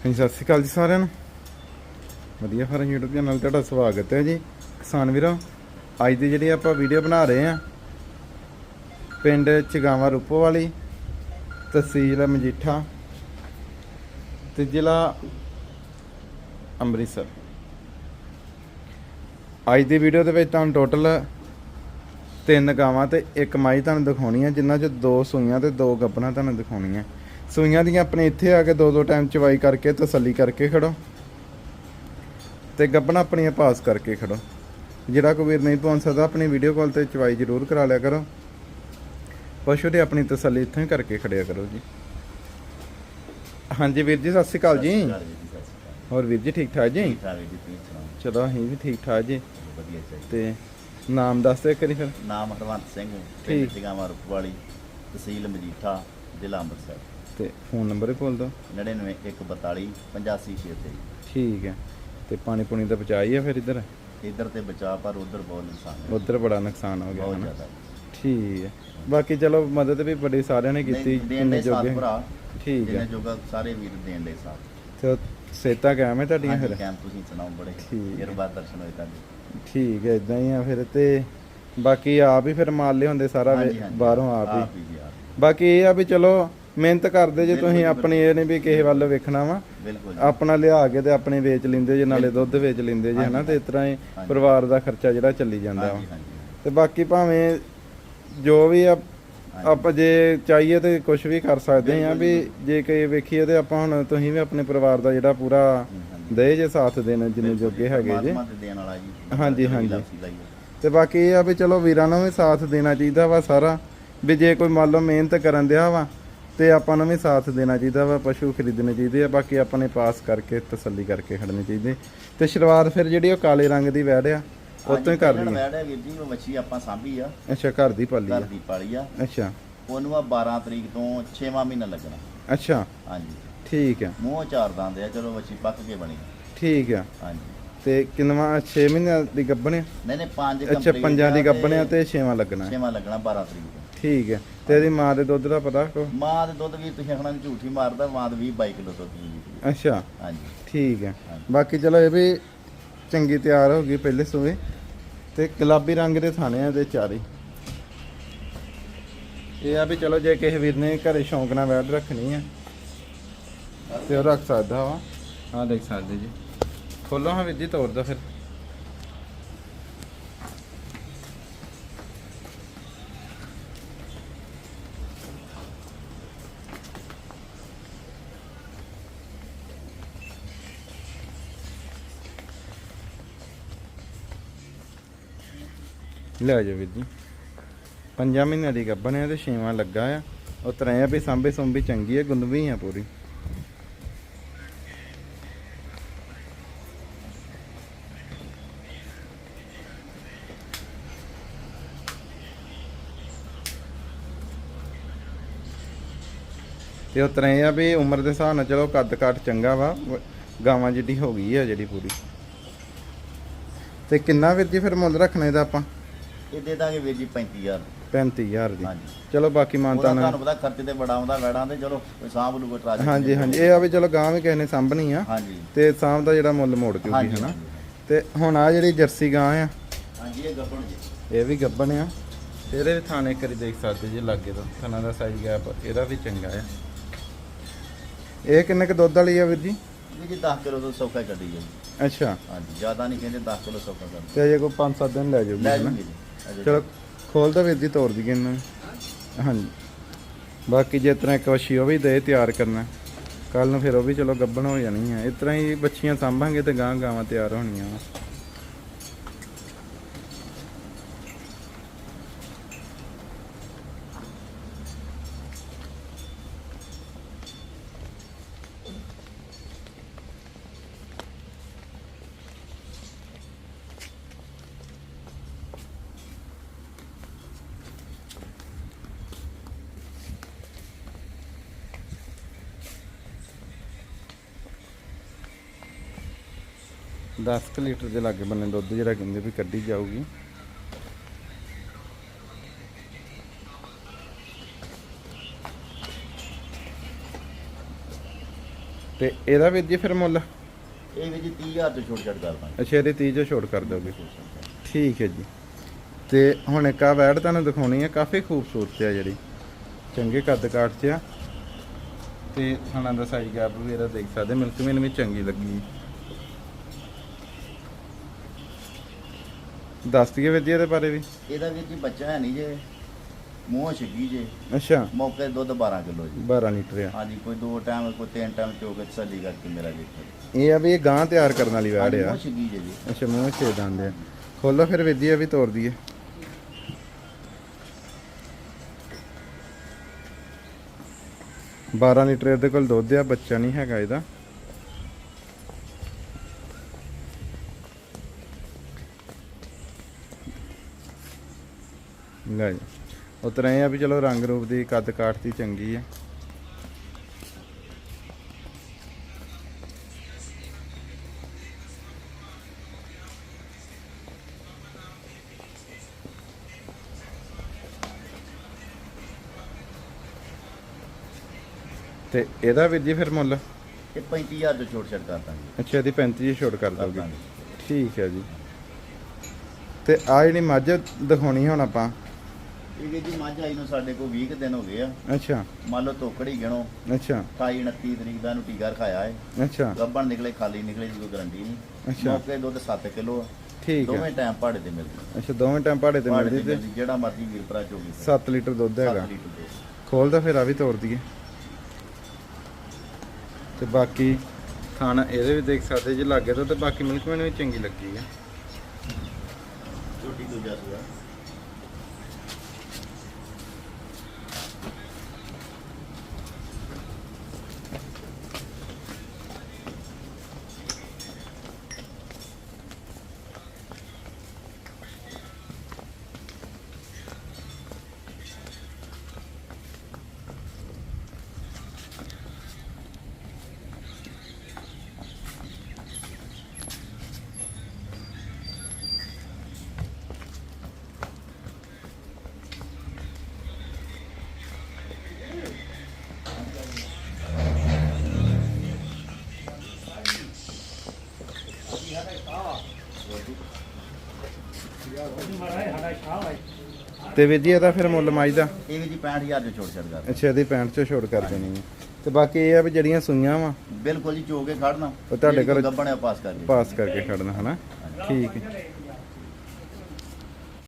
ਹਾਂਜੀ, ਸਤਿ ਸ਼੍ਰੀ ਅਕਾਲ ਜੀ ਸਾਰਿਆਂ ਨੂੰ। ਵਧੀਆ ਫਾਰਮ YouTube ਚੈਨਲ ਤੇ ਤੁਹਾਡਾ ਸਵਾਗਤ ਹੈ ਜੀ। ਕਿਸਾਨ ਵੀਰੋ, ਅੱਜ ਦੀ ਜਿਹੜੀ ਆਪਾਂ ਵੀਡੀਓ ਬਣਾ ਰਹੇ ਆ ਪਿੰਡ ਚਗਾਵਾ ਰੂਪੋ ਵਾਲੀ, ਤਹਿਸੀਲ ਮਜੀਠਾ ਤੇ ਜ਼ਿਲ੍ਹਾ ਅੰਮ੍ਰਿਤਸਰ। ਅੱਜ ਦੀ ਵੀਡੀਓ ਦੇ ਵਿੱਚ ਤੁਹਾਨੂੰ ਟੋਟਲ ਤਿੰਨ ਗਾਵਾਂ ਤੇ ਇੱਕ ਮਾਈ ਤੁਹਾਨੂੰ ਦਿਖਾਉਣੀ ਹੈ, ਜਿਨ੍ਹਾਂ 'ਚ ਦੋ ਸੂਈਆਂ ਤੇ ਦੋ ਗੱਬਣਾ ਤੁਹਾਨੂੰ ਦਿਖਾਉਣੀਆਂ। ਸੂਈਆਂ ਦੀਆਂ ਆਪਣੇ ਇੱਥੇ ਆ ਕੇ ਦੋ ਦੋ ਟਾਈਮ ਚਵਾਈ ਕਰਕੇ ਤਸੱਲੀ ਕਰਕੇ ਖੜੋ। ਤੇ ਗੱਬਣਾ ਆਪਣੀਆਂ ਪਾਸ ਕਰਕੇ ਖੜੋ। ਜਿਹੜਾ ਕੋਈ ਵੀਰ ਨਹੀਂ ਪਹੁੰਚ ਸਕਦਾ ਆਪਣੀ ਵੀਡੀਓ ਕਾਲ ਤੇ ਚਵਾਈ ਜ਼ਰੂਰ ਕਰਾ ਲਿਆ ਕਰੋ। ਪਸ਼ੂ ਦੀ ਆਪਣੀ ਤਸੱਲੀ ਇੱਥੋਂ ਹੀ ਕਰਕੇ ਖੜਿਆ ਕਰੋ ਜੀ। ਹਾਂਜੀ ਵੀਰ ਜੀ ਸਤਿ ਸ਼੍ਰੀ ਅਕਾਲ ਜੀ। ਹੋਰ ਵੀਰ ਜੀ ਠੀਕ ਠਾਕ ਜੀ? ਚਲੋ ਅਸੀਂ ਵੀ ਠੀਕ ਠਾਕ ਜੀ। ਤੇ ਨਾਮ ਦੱਸ ਦਿਓ ਇੱਕ ਵਾਰੀ ਫਿਰ। ਨਾਮ ਹਰਵੰਤ ਸਿੰਘ। ਪਿੰਡ ਟਿਗਾਵਾ ਰੁਪਵਾਲੀ ਤਹਿਸੀਲ ਮਜੀਠਾ ਜ਼ਿਲ੍ਹਾ ਅੰਮ੍ਰਿਤਸਰ। ਤੇ ਫੋਨ ਨੰਬਰ ਹੀ ਬੋਲ ਦਿਓ 99142 8563 ਠੀਕ ਹੈ। ਤੇ ਪਾਣੀ ਪੁਣੀ ਦਾ ਬਚਾਈ ਆ ਫਿਰ ਇੱਧਰ? ਇੱਧਰ ਤੇ ਬਚਾ ਪਰ ਉਧਰ ਬਹੁਤ ਨੁਕਸਾਨ ਹੈ। ਉਧਰ ਬੜਾ ਨੁਕਸਾਨ ਹੋ ਗਿਆ ਬਹੁਤ ਜ਼ਿਆਦਾ। ਠੀਕ ਹੈ। ਬਾਕੀ ਚਲੋ ਮਦਦ ਵੀ ਬੜੀ ਸਾਰਿਆਂ ਨੇ ਕੀਤੀ ਦੇ ਸਾਥ ਜੋਗੇ। ਠੀਕ ਹੈ। ਜੋਗਾ ਸਾਰੇ ਵੀਰ ਦੇਣ ਦੇ ਸਾਥ। ਤੇ ਸੇਤਾ ਕਾਇਮ ਹੈ ਤੁਹਾਡੀਆਂ ਫਿਰ? ਕੈਂਪ ਤੁਸੀਂ ਸੁਣਾਓ ਬੜੇ। ਬਾਅਦ ਦਰਸ਼ਨ ਹੋਏ ਤੁਹਾਡੇ। ਠੀਕ ਹੈ ਇਦਾਂ ਹੀ ਆ ਫਿਰ ਤੇ ਬਾਕੀ ਆਪ ਹੀ ਫਿਰ ਮਾਲ ਲਿਆਉਂਦੇ ਸਾਰਾ ਬਾਹਰੋਂ ਆਪ ਹੀ। ਹੀ। ਬਾਕੀ ਇਹ ਆ ਵੀ ਚਲੋ ਮਿਹਨਤ ਕਰਦੇ ਜੇ ਤੁਸੀਂ ਆਪਣੀ ਇਹ ਨਹੀਂ ਵੀ ਕਿਸੇ ਵੱਲ ਵੇਖਣਾ ਵਾ ਬਿਲਕੁਲ। ਆਪਣਾ ਲਿਆ ਕੇ ਤੇ ਆਪਣੇ ਵੇਚ ਲਿੰਦੇ ਜੇ ਨਾਲੇ। ਦੁੱਧ ਵੇਚ ਲਿੰਦੇ ਜੇ ਹਨਾ ਤੇ ਇਸ ਤਰ੍ਹਾਂ ਹੀ। ਪਰਿਵਾਰ ਦਾ ਖਰਚਾ ਜਿਹੜਾ ਚੱਲੀ ਜਾਂਦਾ ਵਾ ਤੇ ਬਾਕੀ ਭਾਵੇਂ ਜੋ ਵੀ ਆ ਆਪਾਂ ਜੇ ਚਾਹੀਏ ਤੇ ਕੁਝ ਵੀ ਕਰ ਸਕਦੇ ਆ ਵੀ ਜੇ ਕੋਈ ਵੇਖੀਏ ਤੇ ਆਪਾਂ ਹੁਣ ਤੁਸੀਂ ਵੀ ਆਪਣੇ ਪਰਿਵਾਰ ਦਾ ਜਿਹੜਾ ਪੂਰਾ। ਦੇ ਜੇ ਸਾਥ ਦੇਣ ਜਿੰਨੇ ਜੋਗੇ ਹੈਗੇ ਜੇ ਹਾਂਜੀ, ਹਾਂਜੀ। ਤੇ ਬਾਕੀ ਇਹ ਆ ਵੀ ਚਲੋ ਵੀਰਾਂ ਨੂੰ ਵੀ ਸਾਥ ਦੇਣਾ ਚਾਹੀਦਾ ਵਾ ਸਾਰਾ ਵੀ ਜੇ ਕੋਈ ਮੰਨ ਲਓ ਮਿਹਨਤ ਕਰਨ ਦਿਆ ਵਾ ਤੇ ਆਪਾਂ ਨੂੰ ਵੀ ਸਾਥ ਦੇਣਾ ਚਾਹੀਦਾ ਵਾ ਪਸ਼ੂ ਖਰੀਦਣੇ ਚਾਹੀਦੇ ਆ ਬਾਕੀ ਆਪਣੇ ਪਾਸ ਕਰਕੇ ਤਸੱਲੀ ਕਰਕੇ ਖੜਨੇ ਚਾਹੀਦੇ। ਤੇ ਸ਼ੁਰੂਆਤ ਫਿਰ ਜਿਹੜੀ ਉਹ ਕਾਲੇ ਰੰਗ ਦੀ ਵੈੜ ਆ ਉਹ ਤੋਂ ਹੀ ਕਰਨੀ ਆ। ਵੈੜ ਹੈ ਵੀਰ ਜੀ ਉਹ ਮੱਛੀ ਆਪਾਂ ਸਾਂਭੀ ਆ। ਅੱਛਾ ਘਰ ਦੀ ਪਾਲੀ ਘਰ ਆ ਦੀ ਪਾਲੀ ਆ। ਅੱਛਾ। ਉਹਨੂੰ ਆ 12 ਤਰੀਕ ਤੋਂ 6ਵਾਂ ਮਹੀਨਾ ਲੱਗਣਾ। ਅੱਛਾ। ਹਾਂਜੀ। ਠੀਕ ਆ। ਮੂੰਹ ਚਾਰ ਦੰਦ ਆ ਚਲੋ ਮੱਛੀ ਪੱਕ ਕੇ ਬਣੀ। ਠੀਕ ਆ। ਹਾਂਜੀ। ਤੇ ਕਿੰਨਵਾ 6 ਮਹੀਨਿਆਂ ਦੀ ਗੱਭਣ ਆ? ਨਹੀਂ ਨਹੀਂ ਪੰਜ ਅੱਛਾ ਪੰਜਾਂ ਦੀ ਗੱਭਣ ਆ ਤੇ 6ਵਾਂ ਲੱਗਣਾ। ਹੈ। ਛੇਵਾਂ ਲੱਗਣਾ 12 ਤਰੀਕ ਤੋਂ। ਠੀਕ ਹੈ। ਤੇ ਇਹਦੀ ਮਾਂ ਦੇ ਦੁੱਧ ਦਾ ਪਤਾ ਕੋ? ਮਾਂ ਦੇ ਦੁੱਧ ਵੀ ਤੁਸੀਂ ਆਖਣਾ ਝੂਠੀ ਮਾਰਦਾ ਮਾਂ ਦੇ 20 22 ਕਿਲੋ ਦੁੱਧ ਦੀ ਅੱਛਾ। ਹਾਂਜੀ। ਠੀਕ ਹੈ। ਬਾਕੀ ਚਲੋ ਇਹ ਵੀ ਚੰਗੀ ਤਿਆਰ ਹੋ ਗਈ ਪਹਿਲੇ ਸੂਏ। ਤੇ ਗੁਲਾਬੀ ਰੰਗ ਦੇ ਥਾਣੇ ਆ ਦੇ ਚਾਰੇ। ਇਹ ਆ ਵੀ ਚਲੋ ਜੇ ਕਿਸੇ ਵੀਰ ਨੇ ਘਰੇ ਸ਼ੌਂਕ ਨਾਲ ਬੈਠ ਰੱਖਣੀ ਆ ਤੇ ਉਹ ਰੱਖ ਸਕਦਾ ਵਾ। ਆ ਦੇਖ ਸਕਦੇ ਜੀ। ਖੋਲੋ ਹਾਂ ਵੀਰ ਜੀ ਤੋੜ ਦੋ ਫਿਰ। ਲੈ ਜਾਓ ਵੀਰ ਜੀ। ਪੰਜਾਂ ਮਹੀਨਿਆਂ ਦੀ ਗੱਭਣ ਹੈ ਤੇ ਛੇਵਾਂ ਲੱਗਾ ਆ। ਉਹ ਤਰ੍ਹਾਂ ਆ ਵੀ ਸਾਂਭੇ ਸੁੰਭੀ ਚੰਗੀ ਹੈ ਗੁੰਦਵੀ ਆ ਪੂਰੀ। ਤੇ ਉਹ ਤਰ੍ਹਾਂ ਆ ਵੀ ਉਮਰ ਦੇ ਹਿਸਾਬ ਨਾਲ ਚਲੋ ਕੱਦ ਕਾਠ ਚੰਗਾ ਵਾ, ਗਾਵਾਂ ਜਿੱਡੀ ਹੋ ਗਈ ਆ ਜਿਹੜੀ ਪੂਰੀ। ਤੇ ਕਿੰਨਾ ਵੀਰ ਜੀ ਫਿਰ ਮੁੱਲ ਰੱਖਣੇ ਦਾ ਆਪਾਂ? ਇਹ ਦੇ ਦਾਂਗੇ ਵੀਰ ਜੀ 35000 35000 ਦੀ। ਹਾਂਜੀ। ਚਲੋ ਬਾਕੀ ਉਹਦਾ ਮਾਨਤਾ ਨਾਲ ਤੁਹਾਨੂੰ ਪਤਾ ਖਰਚ ਤੇ ਬੜਾ ਆਉਂਦਾ ਵੈੜਾਂ ਤੇ ਚਲੋ ਕੋਈ ਸਾਂਭ ਲੂ ਕੋਈ ਟਰਾਜ ਹਾਂਜੀ ਹਾਂਜੀ। ਇਹ ਆ ਵੀ ਚਲੋ ਗਾਂ ਵੀ ਕਿਸੇ ਨੇ ਸਾਂਭਣੀ ਆ। ਹਾਂਜੀ। ਤੇ ਸਾਂਭ ਦਾ ਜਿਹੜਾ ਮੁੱਲ ਮੋੜ ਕੇ ਹੋਈ ਹਾਂਜੀ ਹਨਾ। ਤੇ ਹੁਣ ਆ ਜਿਹੜੀ ਜਰਸੀ ਗਾਂ ਆ ਹਾਂਜੀ ਇਹ ਗੱਪਣ ਜੀ। ਇਹ ਵੀ ਗੱਬਣ ਆ। ਇਹਦੇ ਵੀ ਥਾਣੇ ਕਰੀ ਦੇਖ ਸਕਦੇ ਜੇ ਲਾਗੇ ਤੋਂ। ਥਾਣਾ ਦਾ ਸਾਈਜ਼ ਗੈਪ ਇਹਦਾ ਵੀ ਚੰਗਾ ਆ। ਇਹ ਕਿੰਨੇ ਕ ਦੁੱਧ ਵਾਲੀ ਆ ਵੀਰ ਜੀ? ਇਹ ਜੀ 10 ਕਿਲੋ ਤੋਂ ਸੌਕਾ ਕੱਢੀ ਜੀ। ਅੱਛਾ। ਹਾਂਜੀ ਜ਼ਿਆਦਾ ਨਹੀਂ ਕਹਿੰਦੇ 10 ਕਿਲੋ ਸੌਕਾ ਕੱਢ ਤੇ ਅਜੇ ਕੋਈ 5-7 ਦਿਨ ਲੈ ਜਾਊਗੀ ਲੈ ਹਨਾ? ਜੂਗੇ ਜੀ। ਚਲੋ ਖੋਲ ਦੋ ਵੀਰ ਜੀ ਤੋੜ ਦਈਏ ਇਹਨੂੰ ਹਾਂਜੀ। ਬਾਕੀ ਜੇ ਤਰ੍ਹਾਂ ਇੱਕ ਵਸ਼ੀ ਉਹ ਵੀ ਦੇ ਤਿਆਰ ਕਰਨਾ। ਕੱਲ ਨੂੰ ਫਿਰ ਉਹ ਵੀ ਚਲੋ ਗੱਬਣ ਹੋ ਜਾਣੀ ਆ। ਇਸ ਤਰ੍ਹਾਂ ਹੀ ਬੱਚੀਆਂ ਸਾਂਭਾਂਗੇ ਤੇ ਗਾਂ ਗਾਵਾਂ ਤਿਆਰ ਹੋਣੀਆਂ ਵਾ ਦਸ ਕੁ ਲੀਟਰ ਦੇ ਲਾਗੇ ਬੰਨੇ ਦੁੱਧ ਜਿਹੜਾ ਕਹਿੰਦੇ ਵੀ ਕੱਢੀ ਜਾਊਗੀ। ਤੇ ਇਹਦਾ ਵੀਰ ਜੀ ਫਿਰ ਮੁੱਲ? ਇਹ ਵੀ ਜੀ 30000 ਤੋਂ ਛੋਟ ਛੱਡ ਕਰ ਦਾਂਗੇ ਅੱਛਾ ਇਹਦੀ 30 ਜੋ ਛੋਟ ਕਰ ਦੋਗੇ ਠੀਕ ਹੈ ਜੀ। ਤੇ ਹੁਣ ਇੱਕ ਆ ਵੈੜ ਤੁਹਾਨੂੰ ਦਿਖਾਉਣੀ ਹੈ ਕਾਫੀ ਖੂਬਸੂਰਤ ਹੈ ਜਿਹੜੀ। ਚੰਗੇ ਕੱਦ ਕਾਠ 'ਚ ਆ ਤੇ ਥਾਣਾ ਦਾ ਸਾਈਜ਼ ਗੈਪ ਵੀ ਇਹਦਾ ਦੇਖ ਸਕਦੇ ਮਿਲਕ ਮੇਨ ਵੀ ਚੰਗੀ ਲੱਗੀ। ਦੱਸ ਦਈਏ ਵੀਰ ਜੀ ਇਹਦੇ ਬਾਰੇ ਵੀ। ਇਹਦਾ ਵੀ ਜੀ ਬੱਚਾ ਹੈ ਨਹੀਂ ਜੇ ਮੂੰਹ ਛਿੱਗੀ ਜੇ। ਅੱਛਾ। ਮੌਕੇ ਤੇ ਦੁੱਧ 12 ਕਿਲੋ ਜੀ। 12 ਲੀਟਰ ਆ। ਹਾਂਜੀ ਕੋਈ ਦੋ ਟਾਈਮ ਕੋਈ ਤਿੰਨ ਟਾਈਮ ਚੋ ਕੇ ਤਸੱਲੀ ਕਰਕੇ ਮੇਰਾ ਦੇਖੋ ਇਹ ਆ ਵੀ ਇਹ ਗਾਂ ਤਿਆਰ ਕਰਨ ਵਾਲੀ ਵੈੜ ਆ। ਮੂੰਹ ਛਿੱਗੀ ਜੇ ਜੀ। ਅੱਛਾ ਮੂੰਹ ਛੇ ਦੰਦ ਆ। ਖੋਲੋ ਫਿਰ ਵੀਰ ਜੀ ਇਹ ਵੀ ਤੋੜ ਦਈਏ। ਬਾਰਾਂ ਲੀਟਰ ਇਹਦੇ ਕੋਲ ਦੁੱਧ ਆ ਬੱਚਾ ਨਹੀਂ ਹੈਗਾ ਇਹਦਾ। ਲੈ ਜੀ। ਉਤਰਾ ਇਹ ਆ ਵੀ ਚਲੋ ਰੰਗ ਰੂਪ ਦੀ ਕੱਦ ਕਾਠ ਦੀ ਚੰਗੀ ਆ। ਤੇ ਇਹਦਾ ਵੀਰ ਜੀ ਫਿਰ ਮੁੱਲ? ਇਹ 35000 ਤੋਂ ਛੋਟ ਛੱਡ ਕਰ ਦਾਂਗੇ ਅੱਛਾ ਇਹਦੀ 35 ਜੀ ਛੋਟ ਕਰ ਦਾਂਗੇ। ਠੀਕ ਹੈ ਜੀ। ਤੇ ਆ ਜਿਹੜੀ ਮੱਝ ਦਿਖਾਉਣੀ ਹੁਣ ਆਪਾਂ ਇਹ ਜੀ ਮੱਝ ਆਈ ਨੂੰ ਸਾਡੇ ਕੋਲ 20 ਕੁ ਦਿਨ ਹੋ ਗਏ ਆ। ਅੱਛਾ। ਮੰਨ ਲਓ ਤੋਕੜੀ ਗਿਣੋ। ਅੱਛਾ। 28 29 ਤਰੀਕ ਦਾ ਨੂੰ ਟੀਕਾ ਰਖਾਇਆ ਹੈ ਅੱਛਾ। ਗੱਬਣ ਨਿਕਲੇ ਖਾਲੀ ਨਿਕਲੇ ਦੀ ਕੋਈ ਗਰੰਟੀ ਨਹੀਂ। ਅੱਛਾ। ਮੌਕੇ ਦੁੱਧ 7 ਕਿਲੋ ਠੀਕ ਦੋਵੇਂ ਹੈ ਟਾਈਮ ਭਾੜੇ ਤੇ ਮਿਲਦੇ। ਅੱਛਾ ਦੋਵੇਂ ਟਾਈਮ ਭਾੜੇ ਤੇ ਮਿਲਦੀ ਤੇ ਮਿਲਦੀ, ਜਿਹੜਾ ਮਰਜ਼ੀ ਵੀਰ ਭਰਾ ਚੋਗੀ 7 ਲੀਟਰ ਦੁੱਧ ਹੈਗਾ। ਖੋਲਦਾ ਫਿਰ ਆ ਵੀ ਤੋੜ ਦਈਏ। ਤੇ ਬਾਕੀ ਖਾਣਾ ਇਹਦੇ ਵੀ ਦੇਖ ਸਕਦੇ ਜੀ ਲਾਗੇ ਤੋਂ ਤੇ ਬਾਕੀ ਮਿਲਕ ਮੈਨੂੰ ਵੀ ਚੰਗੀ ਲੱਗੀ ਹੈ ਝੋਟੀ ਦੂਜਾ ਸੂਆ ਤੇ ਵੀਰ ਜੀ ਇਹਦਾ ਫਿਰ ਮੁੱਲ ਮਾਈ ਦਾ? ਇਹ ਵੀ ਜੀ 65000 ਤੋਂ ਛੋਟ ਛੱਡ ਕਰ ਅੱਛਾ ਇਹਦੀ 65 ਚੋਂ ਛੋੜ ਕਰ ਦੇਣੀ ਹੈ। ਤੇ ਬਾਕੀ ਇਹ ਆ ਵੀ ਜਿਹੜੀਆਂ ਸੂਈਆਂ ਵਾ ਬਿਲਕੁਲ ਜੀ ਚੋ ਕੇ ਖੜਨਾ। ਉਹ ਤੁਹਾਡੇ ਘਰੋਂ- ਗੱਬਣ ਪਾਸ ਕਰ ਜੀ ਪਾਸ ਕਰਕੇ ਖੜਨਾ ਹਨਾ? ਠੀਕ ਹੈ।